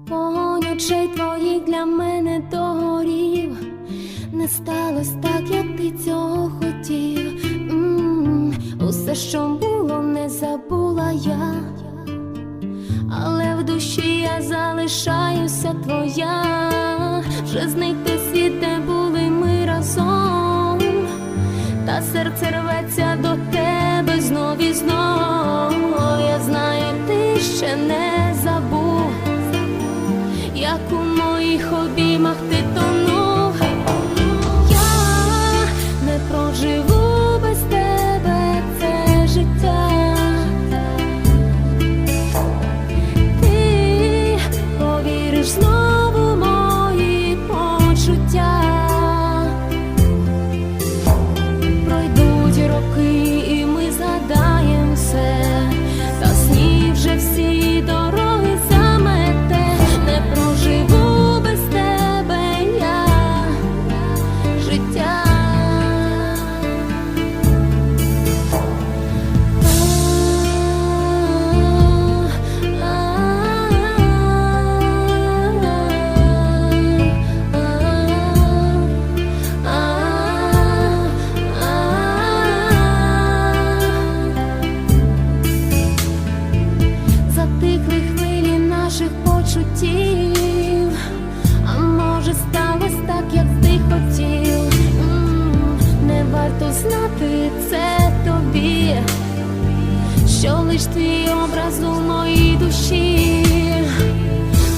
Вогонь очей твоїх для мене догорів, не сталося так, як ти цього хотів. Усе, що було, не забула я, але в душі я залишаюся твоя, вже знайти світ, де були ми разом, та серце рветься до тебе знов і знов. Я знаю, ти ще не моїх сталося так, як ти хотів. М, Не варто знати це тобі, що лиш твій образ у моїй душі.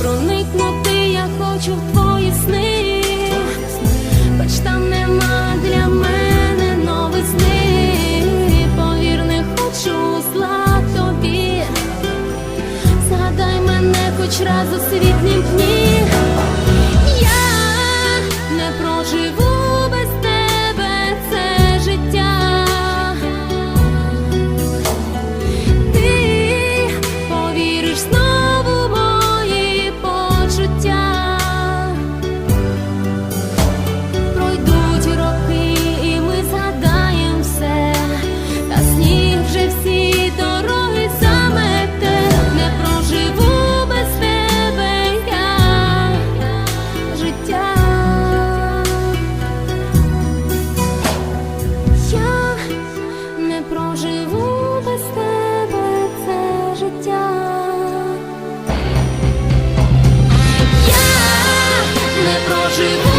Проникнути я хочу в твої сни, хоч там нема для мене новизни. Повір, не хочу зла тобі. Мене хоч раз у світлім дні. живу.